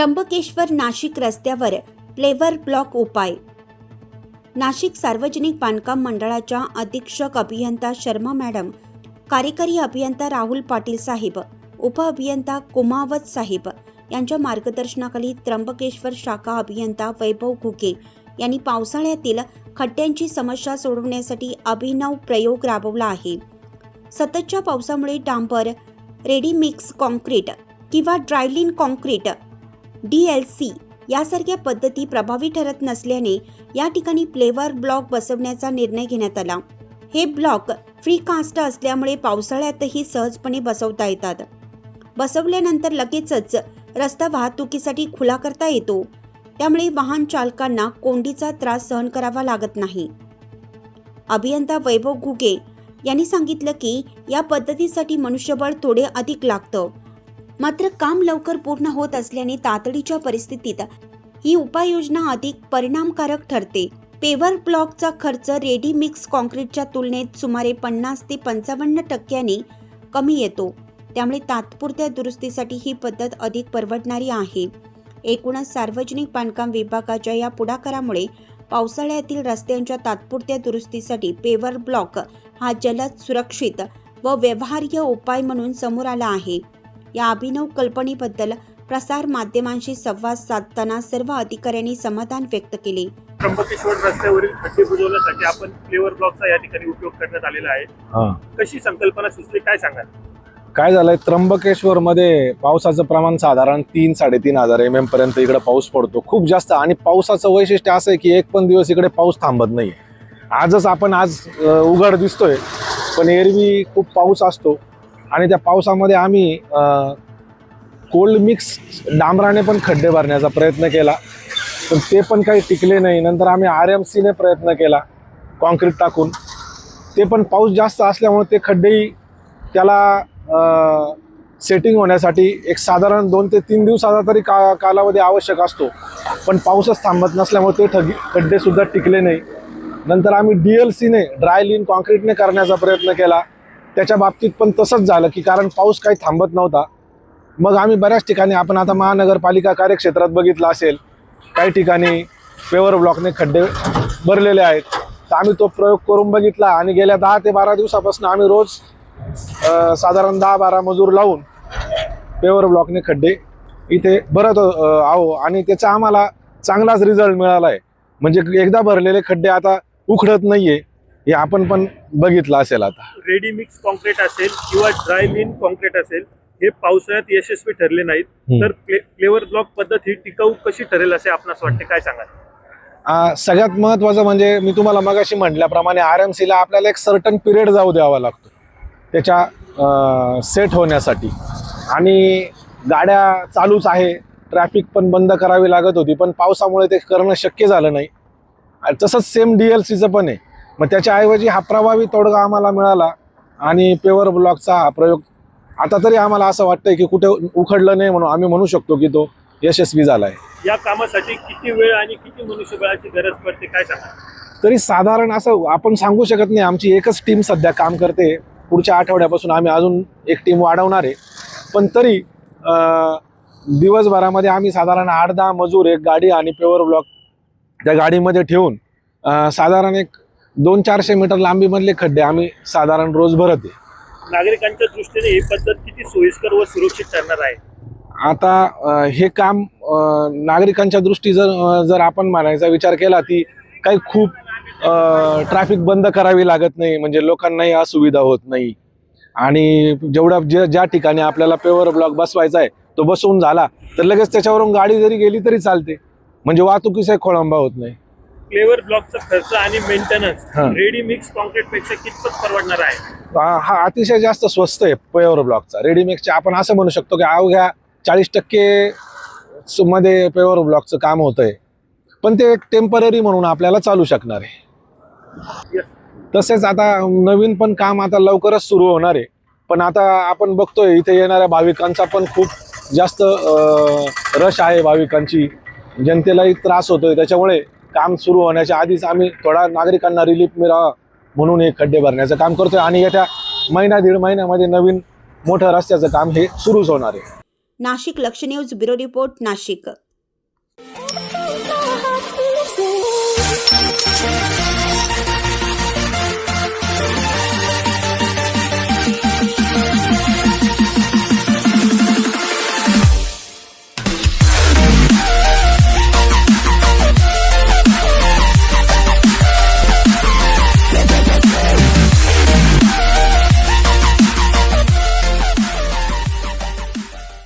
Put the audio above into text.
त्र्यंबकेश्वर नाशिक रस्त्यावर प्लेवर ब्लॉक उपाय. नाशिक सार्वजनिक बांधकाम मंडळाच्या अधीक्षक अभियंता शर्मा मॅडम कार्यकारी अभियंता राहुल पाटील साहेब उपअभियंता कुमावत साहेब यांच्या मार्गदर्शनाखाली त्र्यंबकेश्वर शाखा अभियंता वैभव घुगे यांनी पावसाळ्यातील खड्ड्यांची समस्या सोडवण्यासाठी अभिनव प्रयोग राबवला आहे. सततच्या पावसामुळे डांबर रेडीमिक्स कॉन्क्रीट किंवा dry lean concrete D L C यासारख्या पद्धती प्रभावी ठरत नसल्याने या ठिकाणी प्लेवर ब्लॉक बसवण्याचा निर्णय घेण्यात आला. हे ब्लॉक फ्री कास्ट असल्यामुळे पावसाळ्यातही सहजपणे बसवता येतात. बसवल्यानंतर लगेचच रस्ता वाहतुकीसाठी खुला करता येतो. त्यामुळे वाहन चालकांना कोंडीचा त्रास सहन करावा लागत नाही. अभियंता वैभव घुगे यांनी सांगितलं की या पद्धतीसाठी मनुष्यबळ थोडे अधिक लागतं. मात्र काम लवकर पूर्ण होत असल्याने तातडीच्या परिस्थितीत ही उपाययोजना अधिक परिणामकारक ठरते. पेवर ब्लॉकचा खर्च रेडी मिक्स कॉन्क्रीटच्या तुलनेत सुमारे पन्नास ते पंचावन्न टक्क्यांनी कमी येतो. त्यामुळे तात्पुरत्या दुरुस्तीसाठी ही पद्धत अधिक परवडणारी आहे. एकूणच सार्वजनिक बांधकाम विभागाच्या या पुढाकारामुळे पावसाळ्यातील रस्त्यांच्या तात्पुरत्या दुरुस्तीसाठी पेवर ब्लॉक हा जलद सुरक्षित व व्यवहार्य उपाय म्हणून समोर आला आहे. या अभिनव कल्पनेबद्दल प्रसार माध्यमांशी संवाद साधताना सर्व अधिकाऱ्यांनी समाधान व्यक्त केले. त्र्यंबकेश्वर रस्त्यावरील खड्डे बुजवण्यासाठी आपण फ्लेवर ब्लॉकचा या ठिकाणी उपयोग करण्यात आलेला आहे. हा. कशी संकल्पना सुचली? काय सांगाल? काय झालंय? त्र्यंबकेश्वर मध्ये पावसाचं प्रमाण साधारण तीन साडेतीन हजार एम एम पर्यंत इकडे पाऊस पडतो. खूप जास्त. आणि पावसाचं वैशिष्ट्य असं आहे की एक पण दिवस इकडे पाऊस थांबत नाही आजच आपण आज अ, उघड दिसतोय पण एरवी खूप पाऊस असतो. आणि त्या पावसामध्ये आम्ही कोल्ड मिक्स डांबराने पण खड्डे भरण्याचा प्रयत्न केला. पण ते पण काही टिकले नाही. नंतर आम्ही आर एम सीने प्रयत्न केला कॉन्क्रीट टाकून. ते पण पाऊस जास्त असल्यामुळे ते खड्डेही त्याला सेटिंग होण्यासाठी एक साधारण दोन ते तीन दिवसाचा तरी का कालावधी आवश्यक असतो. पण पाऊसच थांबत नसल्यामुळे ते ठगी खड्डेसुद्धा टिकले नाही. नंतर आम्ही डी एल सीने ड्राय लिन कॉन्क्रीटने करण्याचा प्रयत्न केला. त्याच्या बाबतीत पण तसंच झालं की कारण पाऊस काही थांबत नव्हता. मग आम्ही बऱ्याच ठिकाणी आपण आता महानगरपालिका कार्यक्षेत्रात बघितलं असेल काही ठिकाणी पेवर ब्लॉकने खड्डे भरलेले आहेत. तर आम्ही तो प्रयोग करून बघितला आणि गेल्या दहा ते बारा दिवसापासून आम्ही रोज साधारण दहा बारा मजूर लावून पेवर ब्लॉकने खड्डे इथे भरत आहो. आणि त्याचा आम्हाला चांगलाच रिझल्ट मिळाला आहे म्हणजे एकदा भरलेले खड्डे आता उखडत नाही आहे हे आपण पण बघितलं असेल आता. रेडी मिक्स कॉन्क्रीट असेल किंवा ड्राय लिन कॉन्क्रीट असेल हे पावसाळ्यात यशस्वी ठरले नाहीत. तर फ्लेवर ब्लॉक पद्धत ही टिकाऊ कशी ठरेल असे आपणास वाटते? काय सांगाल? सगळ्यात महत्त्वाचं म्हणजे मी तुम्हाला मगाशी म्हटल्याप्रमाणे आर एम सीला आपल्याला एक सर्टन पिरियड जाऊ द्यावा लागतो. त्याच्या सेट होण्यासाठी. आणि गाड्या चालूच आहे. ट्रॅफिक पण बंद करावी लागत होती पण पावसामुळे ते करणं शक्य झालं नाही. तसंच सेम डी एल सीचं पण आहे. मग त्याच्याऐवजी हा प्रभावी तोडगा आम्हाला मिळाला आणि पेवर ब्लॉकचा हा प्रयोग आता तरी आम्हाला असं वाटतंय की कुठे उखडलं नाही म्हणून आम्ही म्हणू शकतो की तो यशस्वी झाला आहे या कामासाठी किती वेळ आणि किती मनुष्यबळाची गरज पडते काय सांगाल तरी साधारण असं आपण सांगू शकत नाही आमची एकच टीम सध्या काम करते. पुढच्या आठवड्यापासून आम्ही अजून एक टीम वाढवणार आहे. पण तरी दिवसभरामध्ये आम्ही साधारण आठ दहा मजूर एक गाडी आणि पेवर ब्लॉक त्या गाडीमध्ये ठेवून साधारण एक दोन चारशे मीटर लांबीमधले खड्डे आम्ही साधारण रोज भरत आहे. नागरिकांच्या दृष्टीने ही पद्धत किती सोयीस्कर व सुरक्षित ठरणार आहे? आता अ, हे काम अ, नागरिकांच्या दृष्टी जर अ, जर आपण म्हणायचा विचार केला ती काही खूप ट्रॅफिक बंद करावी लागत नाही म्हणजे लोकांनाही असुविधा होत नाही. आणि जेवढा जे ज्या ठिकाणी आपल्याला पेवर ब्लॉक बसवायचा आहे तो बसवून झाला तर लगेच त्याच्यावरून गाडी जरी गेली तरी चालते. म्हणजे वाहतुकीचा खोळंबा होत नाही. फ्लेवर ब्लॉकचा खर्च आणि मेंटेनन्स हा. रेडी मिक्स कॉन्क्रीटपेक्षा कितपत परवडणार आहे? हा हा अतिशय जास्त स्वस्त आहे पेवर ब्लॉकचा रेडीमेडच्या आपण असं म्हणू शकतो की अवघ्या चाळीस टक्के स- मध्ये पेवर ब्लॉकचं काम होत आहे पण ते एक टेंपररी म्हणून आपल्याला चालू शकणार आहे. Yes. तसेच आता नवीन पण काम आता लवकरच सुरू होणार आहे. पण आता आपण बघतोय इथे येणाऱ्या भाविकांचा पण खूप जास्त रश आहे भाविकांची. जनतेलाही त्रास होतोय. त्याच्यामुळे काम सुरू होण्याच्या आधीच आम्ही थोडा नागरिकांना रिलीफ मिळावा म्हणून हे खड्डे भरण्याचं काम करतोय. आणि येत्या महिना दीड महिन्यामध्ये नवीन मोठं रस्त्याचं काम हे सुरूच होणार आहे. नाशिक लक्ष न्यूज ब्युरो रिपोर्ट नाशिक.